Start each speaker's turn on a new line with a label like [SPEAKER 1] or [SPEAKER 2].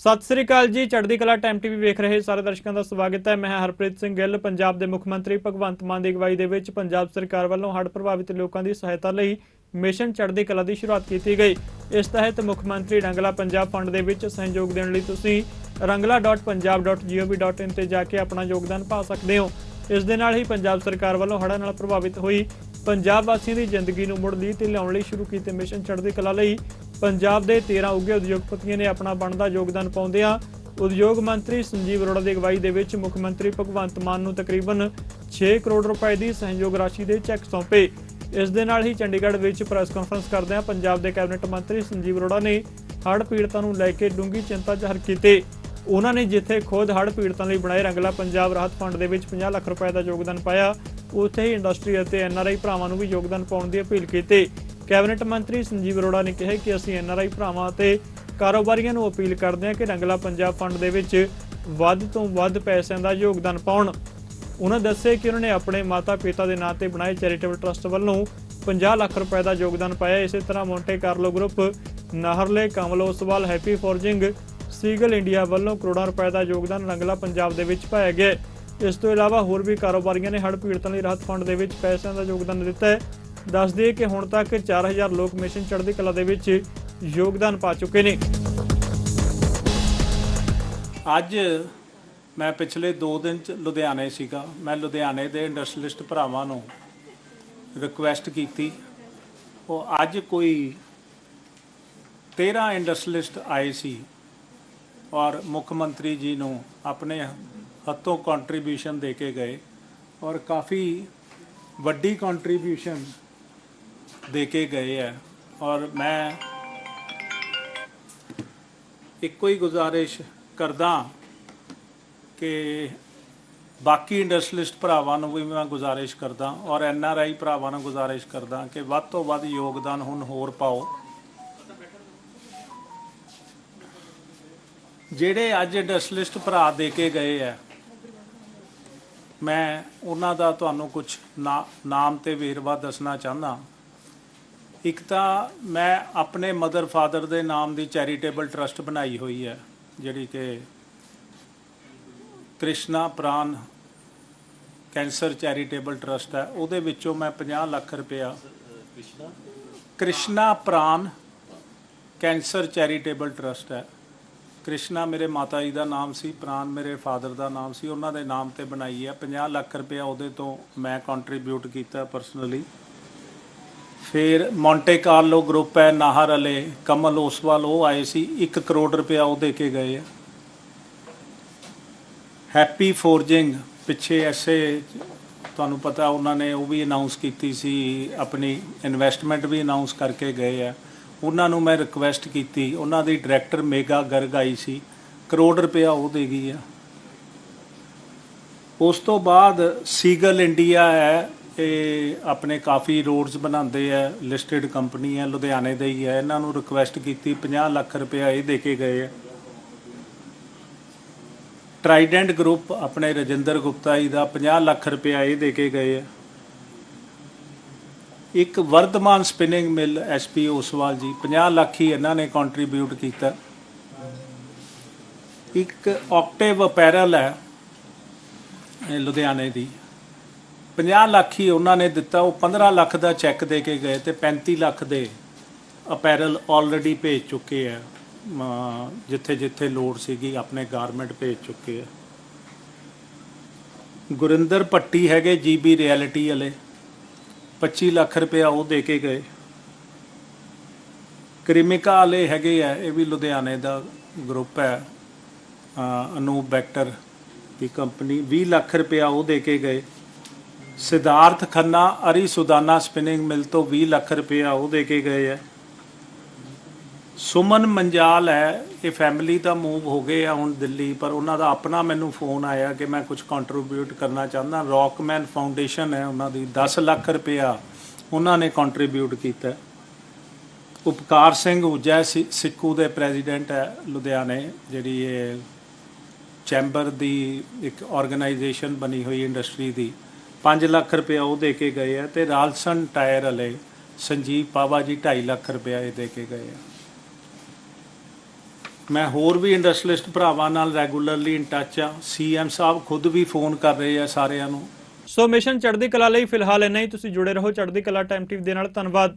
[SPEAKER 1] ਸਤਿ ਸ੍ਰੀ ਅਕਾਲ ਜੀ, ਚੜ੍ਹਦੀ ਕਲਾ ਟਾਈਮ ਟੀਵੀ ਵੇਖ ਰਹੇ ਸਾਰੇ ਦਰਸ਼ਕਾਂ ਦਾ ਸਵਾਗਤ ਹੈ। ਮੈਂ ਹਰਪ੍ਰੀਤ ਸਿੰਘ ਗਿੱਲ, ਪੰਜਾਬ ਦੇ ਮੁੱਖ ਮੰਤਰੀ ਭਗਵੰਤ ਮਾਨ ਦੀ ਅਗਵਾਈ ਦੇ ਵਿੱਚ ਪੰਜਾਬ ਸਰਕਾਰ ਵੱਲੋਂ ਹੜ੍ਹ ਪ੍ਰਭਾਵਿਤ ਲੋਕਾਂ ਦੀ ਸਹਾਇਤਾ ਲਈ ਮਿਸ਼ਨ ਚੜ੍ਹਦੀ ਕਲਾ ਦੀ ਸ਼ੁਰੂਆਤ ਕੀਤੀ ਗਈ। ਇਸ ਤਹਿਤ ਮੁੱਖ ਮੰਤਰੀ ਰੰਗਲਾ ਪੰਜਾਬ ਫੰਡ ਦੇ ਵਿੱਚ ਸਹਿਯੋਗ ਦੇਣ ਲਈ ਤੁਸੀਂ rangla.punjab.gov.in ਤੇ ਜਾ ਕੇ ਆਪਣਾ ਯੋਗਦਾਨ ਪਾ ਸਕਦੇ ਹੋ। ਇਸ ਦੇ ਨਾਲ ਹੀ ਪੰਜਾਬ ਸਰਕਾਰ ਵੱਲੋਂ ਹੜ੍ਹਾਂ ਨਾਲ ਪ੍ਰਭਾਵਿਤ ਹੋਈ ਪੰਜਾਬ ਵਾਸੀਆਂ ਦੀ ਜ਼ਿੰਦਗੀ ਨੂੰ ਮੁੜ ਲੀਹ ਤੇ ਲਿਆਉਣ ਲਈ ਸ਼ੁਰੂ ਕੀਤੇ ਮਿਸ਼ਨ ਚੜ੍ਹਦੀ ਕਲਾ ਲਈ ਪੰਜਾਬ ਦੇ 13 ਉੱਘੇ ਉਦਯੋਗਪਤੀਆਂ ਨੇ ਆਪਣਾ ਬਣਦਾ ਯੋਗਦਾਨ ਪਾਉਂਦਿਆਂ ਉਦਯੋਗ ਮੰਤਰੀ ਸੰਜੀਵ ਅਰੋੜਾ ਦੀ ਅਗਵਾਈ ਦੇ ਵਿੱਚ ਮੁੱਖ ਮੰਤਰੀ ਭਗਵੰਤ ਮਾਨ ਨੂੰ ਤਕਰੀਬਨ 6 ਕਰੋੜ ਰੁਪਏ ਦੀ ਸਹਿਯੋਗ ਰਾਸ਼ੀ ਦੇ ਚੈੱਕ ਸੌਂਪੇ। ਇਸ ਦੇ ਨਾਲ ਹੀ ਚੰਡੀਗੜ੍ਹ ਵਿੱਚ ਪ੍ਰੈਸ ਕਾਨਫਰੰਸ ਕਰਦਿਆਂ ਪੰਜਾਬ ਦੇ ਕੈਬਨਿਟ ਮੰਤਰੀ ਸੰਜੀਵ ਅਰੋੜਾ ਨੇ ਹੜ੍ਹ ਪੀੜਤਾਂ ਨੂੰ ਲੈ ਕੇ ਡੂੰਘੀ ਚਿੰਤਾ ਜ਼ਾਹਰ ਕੀਤੀ। ਉਹਨਾਂ ਨੇ ਜਿੱਥੇ ਖੁਦ ਹੜ੍ਹ ਪੀੜਤਾਂ ਲਈ ਬਣਾਏ ਰੰਗਲਾ ਪੰਜਾਬ ਰਾਹਤ ਫੰਡ ਦੇ ਵਿੱਚ 50 ਲੱਖ ਰੁਪਏ ਦਾ ਯੋਗਦਾਨ ਪਾਇਆ, ਉੱਥੇ ਹੀ ਇੰਡਸਟਰੀ ਅਤੇ ਐਨਆਰਆਈ ਭਰਾਵਾਂ ਨੂੰ ਵੀ ਯੋਗਦਾਨ ਪਾਉਣ ਦੀ ਅਪੀਲ ਕੀਤੀ। ਕੈਬਨਿਟ ਮੰਤਰੀ ਸੰਜੀਵ ਅਰੋੜਾ ਨੇ ਕਿਹਾ ਕਿ ਅਸੀਂ ਐਨਆਰਆਈ ਭਰਾਵਾਂ ਅਤੇ ਕਾਰੋਬਾਰੀਆਂ ਨੂੰ ਅਪੀਲ ਕਰਦੇ ਹਾਂ ਕਿ ਰੰਗਲਾ ਪੰਜਾਬ ਫੰਡ ਦੇ ਵਿੱਚ ਵੱਧ ਤੋਂ ਵੱਧ ਪੈਸਿਆਂ ਦਾ ਯੋਗਦਾਨ ਪਾਉਣ। ਉਹਨਾਂ ਦੱਸਿਆ ਕਿ ਉਹਨਾਂ ਨੇ ਆਪਣੇ ਮਾਤਾ-ਪਿਤਾ ਦੇ ਨਾਂ ਤੇ ਬਣਾਏ ਚੈਰੀਟੇਬਲ ਟਰਸਟ ਵੱਲੋਂ 50 ਲੱਖ ਰੁਪਏ ਦਾ ਯੋਗਦਾਨ ਪਾਇਆ। ਇਸੇ ਤਰ੍ਹਾਂ ਮੌਂਟੇ ਕਾਰਲੋ ਗਰੁੱਪ, ਨਾਹਰਲੇ, ਕਮਲੋਸਵਾਲ, ਹੈਪੀ ਫੋਰਜਿੰਗ, ਸੀਗਲ ਇੰਡੀਆ ਵੱਲੋਂ ਕਰੋੜਾਂ ਰੁਪਏ ਦਾ ਯੋਗਦਾਨ ਰੰਗਲਾ ਪੰਜਾਬ ਦੇ ਵਿੱਚ ਪਾਇਆ ਗਿਆ। ਇਸ ਤੋਂ ਇਲਾਵਾ ਹੋਰ ਵੀ ਕਾਰੋਬਾਰੀਆਂ ਨੇ ਹੜ੍ਹ ਪੀੜਤਾਂ ਲਈ ਰਾਹਤ ਫੰਡ ਦੇ ਵਿੱਚ ਪੈਸਿਆਂ ਦਾ ਯੋਗਦਾਨ ਦਿੱਤਾ ਹੈ। ਦੱਸ ਦਈਏ ਕਿ ਹੁਣ ਤੱਕ 4000 ਲੋਕ ਮਿਸ਼ਨ ਚੜ੍ਹਦੀ ਕਲਾ ਦੇ ਵਿੱਚ ਯੋਗਦਾਨ ਪਾ ਚੁੱਕੇ ਨੇ।
[SPEAKER 2] ਅੱਜ ਮੈਂ ਪਿਛਲੇ 2 ਦਿਨ ਚ ਲੁਧਿਆਣੇ ਸੀਗਾ। ਮੈਂ ਲੁਧਿਆਣੇ ਦੇ ਇੰਡਸਟਰੀਲਿਸਟ ਭਰਾਵਾਂ ਨੂੰ ਰਿਕੁਐਸਟ ਕੀਤੀ। ਉਹ ਅੱਜ ਕੋਈ 13 ਇੰਡਸਟਰੀਲਿਸਟ ਆਏ ਸੀ ਔਰ ਮੁੱਖ ਮੰਤਰੀ ਜੀ ਨੂੰ ਆਪਣੇ ਹੱਥੋਂ ਕੰਟਰੀਬਿਊਸ਼ਨ ਦੇ ਕੇ ਗਏ ਔਰ ਕਾਫੀ ਵੱਡੀ ਕੰਟਰੀਬਿਊਸ਼ਨ ਦੇ ਕੇ ਗਏ ਹੈ ਔਰ ਮੈਂ ਇੱਕੋ ਹੀ ਗੁਜ਼ਾਰਿਸ਼ ਕਰਦਾ ਕਿ ਬਾਕੀ ਇੰਡਸਟਰੀਲਿਸਟ ਭਰਾਵਾਂ ਨੂੰ ਵੀ ਮੈਂ ਗੁਜ਼ਾਰਿਸ਼ ਕਰਦਾ ਔਰ ਐਨ ਆਰ ਆਈ ਭਰਾਵਾਂ ਨੂੰ ਗੁਜ਼ਾਰਿਸ਼ ਕਰਦਾ ਕਿ ਵੱਧ ਤੋਂ ਵੱਧ ਯੋਗਦਾਨ ਹੁਣ ਹੋਰ ਪਾਓ। ਜਿਹੜੇ ਅੱਜ ਇੰਡਸਟਰੀਲਿਸਟ ਭਰਾ ਦੇ ਕੇ ਗਏ ਆ, ਮੈਂ ਉਹਨਾਂ ਦਾ ਤੁਹਾਨੂੰ ਕੁਝ ਨਾਮ ਤੇ ਵੇਰਵਾ ਦੱਸਣਾ ਚਾਹੁੰਦਾ। ਇੱਕ ਤਾਂ ਮੈਂ ਆਪਣੇ ਮਦਰ ਫਾਦਰ ਦੇ ਨਾਮ ਦੀ ਚੈਰੀਟੇਬਲ ਟਰਸਟ ਬਣਾਈ ਹੋਈ ਹੈ ਜਿਹੜੀ ਕਿ Krishna Pran cancer charitable trust ਹੈ। ਉਹਦੇ ਵਿੱਚੋਂ ਮੈਂ 50 ਲੱਖ ਰੁਪਇਆ Krishna? Pran cancer charitable trust ਹੈ। ਕ੍ਰਿਸ਼ਨਾ ਮੇਰੇ ਮਾਤਾ ਜੀ ਦਾ ਨਾਮ ਸੀ ਪ੍ਰਾਨ ਮੇਰੇ ਫਾਦਰ ਦਾ ਨਾਮ ਸੀ ਉਹਨਾਂ ਦੇ ਨਾਮ ਤੇ ਬਣਾਈ ਹੈ। 50 ਲੱਖ ਰੁਪਇਆ ਉਹਦੇ ਤੋਂ ਮੈਂ ਕੰਟਰੀਬਿਊਟ ਕੀਤਾ ਪਰਸਨਲੀ ਫਿਰ ਮੌਂਟੇ ਕਾਰਲੋ ਗਰੁੱਪ ਹੈ, ਨਾਹਰ ਅਲੇ, ਕਮਲ ਓਸਵਾਲ, ਉਹ ਆਏ ਸੀ 1 ਕਰੋੜ ਰੁਪਇਆ ਉਹ ਦੇ ਕੇ ਗਏ ਆ। ਹੈਪੀ ਫੋਰਜਿੰਗ, ਪਿੱਛੇ ਐਸੇ, ਤੁਹਾਨੂੰ ਪਤਾ ਉਹਨਾਂ ਨੇ ਉਹ ਵੀ ਅਨਾਉਂਸ ਕੀਤੀ ਸੀ, ਆਪਣੀ ਇਨਵੈਸਟਮੈਂਟ ਵੀ ਅਨਾਉਂਸ ਕਰਕੇ ਗਏ ਆ। ਉਹਨਾਂ ਨੂੰ ਮੈਂ ਰਿਕੁਐਸਟ ਕੀਤੀ, ਉਹਨਾਂ ਦੀ ਡਾਇਰੈਕਟਰ ਮੇਗਾ ਗਰਗ ਆਈ ਸੀ, ਕਰੋੜ ਰੁਪਇਆ ਉਹ ਦੇ ਗਈ ਆ। ਉਸ ਤੋਂ ਬਾਅਦ ਸੀਗਲ ਇੰਡੀਆ ਹੈ ਇਹ ਆਪਣੇ ਕਾਫੀ ਰੋਡਸ ਬਣਾਉਂਦੇ ਆ ਲਿਸਟਡ ਕੰਪਨੀ ਹੈ ਲੁਧਿਆਣੇ ਦੇ ਹੀ ਹੈ ਇਹਨਾਂ ਨੂੰ ਰਿਕੁਐਸਟ ਕੀਤੀ 50 ਲੱਖ ਰੁਪਇਆ ਇਹ ਦੇ ਕੇ ਗਏ ਆ। ਟਰਾਈਡੈਂਟ ਗਰੁੱਪ ਆਪਣੇ ਰਜਿੰਦਰ ਗੁਪਤਾ ਜੀ ਦਾ 50 ਲੱਖ ਰੁਪਇਆ ਇਹ ਦੇ ਕੇ ਗਏ ਆ। ਇੱਕ Vardhman spinning mill S P Oswal ji 50 lakh ਹੀ ਇਹਨਾਂ ਨੇ ਕੰਟਰੀਬਿਊਟ ਕੀਤਾ। ਇੱਕ ਆਕਟੇਵ ਅਪੈਰਲ ਹੈ ਲੁਧਿਆਣੇ ਦੀ। 50 ਲੱਖ ਹੀ ਉਹਨਾਂ ਨੇ ਦਿੱਤਾ, ਉਹ 15 ਲੱਖ ਦਾ ਚੈੱਕ ਦੇ ਕੇ ਗਏ ਤੇ 35 ਲੱਖ ਦੇ ਅਪੈਰਲ ਆਲਰੇਡੀ ਭੇਜ ਚੁੱਕੇ ਆ। ਜਿੱਥੇ ਜਿੱਥੇ ਲੋੜ ਸੀਗੀ ਆਪਣੇ ਗਾਰਮੈਂਟ ਭੇਜ ਚੁੱਕੇ ਆ। ਗੁਰਿੰਦਰ ਭੱਟੀ ਹੈਗੇ ਜੀਬੀ ਰਿਐਲਿਟੀ ਵਾਲੇ 25 ਲੱਖ ਰੁਪਇਆ ਉਹ ਦੇ ਕੇ ਗਏ। ਕ੍ਰਿਮਿਕਾ ਵਾਲੇ ਹੈਗੇ ਆ, ਇਹ ਵੀ ਲੁਧਿਆਣੇ ਦਾ ਗਰੁੱਪ ਹੈ। ਅਨੂਪ ਬੈਕਟਰ ਦੀ ਕੰਪਨੀ 20 ਲੱਖ ਰੁਪਇਆ ਉਹ ਦੇ ਕੇ ਗਏ। ਸਿਧਾਰਥ ਖੰਨਾ ਅਰੀ ਸੁਦਾਨਾ ਸਪਿਨਿੰਗ ਮਿਲ ਤੋਂ 20 ਲੱਖ ਰੁਪਇਆ ਉਹ ਦੇ ਕੇ ਗਏ ਆ। ਸੁਮਨ ਮੰਜਾਲ ਹੈ, ਇਹ ਫੈਮਿਲੀ ਦਾ ਮੂਵ ਹੋ ਗਏ ਆ ਹੁਣ ਦਿੱਲੀ, ਪਰ ਉਹਨਾਂ ਦਾ ਆਪਣਾ ਮੈਨੂੰ ਫੋਨ ਆਇਆ ਕਿ ਮੈਂ ਕੁਝ ਕੰਟਰੀਬਿਊਟ ਕਰਨਾ ਚਾਹੁੰਦਾ। ਰੌਕਮੈਨ ਫਾਊਂਡੇਸ਼ਨ ਹੈ ਉਹਨਾਂ ਦੀ 10 ਲੱਖ ਰੁਪਇਆ ਉਹਨਾਂ ਨੇ ਕੰਟਰੀਬਿਊਟ ਕੀਤਾ। ਉਪਕਾਰ ਸਿੰਘ ਉਜੈ ਸਿ- ਸਿੱਕੂ ਦੇ ਪ੍ਰੈਜ਼ੀਡੈਂਟ ਹੈ ਲੁਧਿਆਣੇ, ਜਿਹੜੀ ਇਹ ਚੈਂਬਰ ਦੀ ਇੱਕ ਆਰਗੇਨਾਈਜੇਸ਼ਨ ਬਣੀ ਹੋਈ ਇੰਡਸਟਰੀ ਦੀ। 5 ਲੱਖ ਰੁਪਇਆ ਉਹ ਦੇ ਕੇ ਗਏ ਆ ਤੇ ਰਾਲਸਨ ਟਾਇਰ ਵਾਲੇ ਸੰਜੀਵ ਪਾਵਾ ਜੀ 2.5 ਲੱਖ ਰੁਪਇਆ ਇਹ ਦੇ ਕੇ ਗਏ ਆ। ਮੈਂ ਹੋਰ ਵੀ ਇੰਡਸਟਰੀਲਿਸਟ ਭਰਾਵਾਂ ਨਾਲ ਰੈਗੂਲਰਲੀ ਇਨ ਟੱਚ ਆ। ਸੀਐਮ ਸਾਹਿਬ ਖੁਦ ਵੀ ਫੋਨ ਕਰ ਰਹੇ ਆ ਸਾਰਿਆਂ ਨੂੰ।
[SPEAKER 1] ਸੋ ਮਿਸ਼ਨ ਚੜ੍ਹਦੀ ਕਲਾ ਲਈ ਫਿਲਹਾਲ ਇੰਨਾ ਹੀ। ਤੁਸੀਂ ਜੁੜੇ ਰਹੋ ਚੜ੍ਹਦੀ ਕਲਾ ਟਾਈਮ ਟੀਵੀ ਦੇ ਨਾਲ। ਧੰਨਵਾਦ।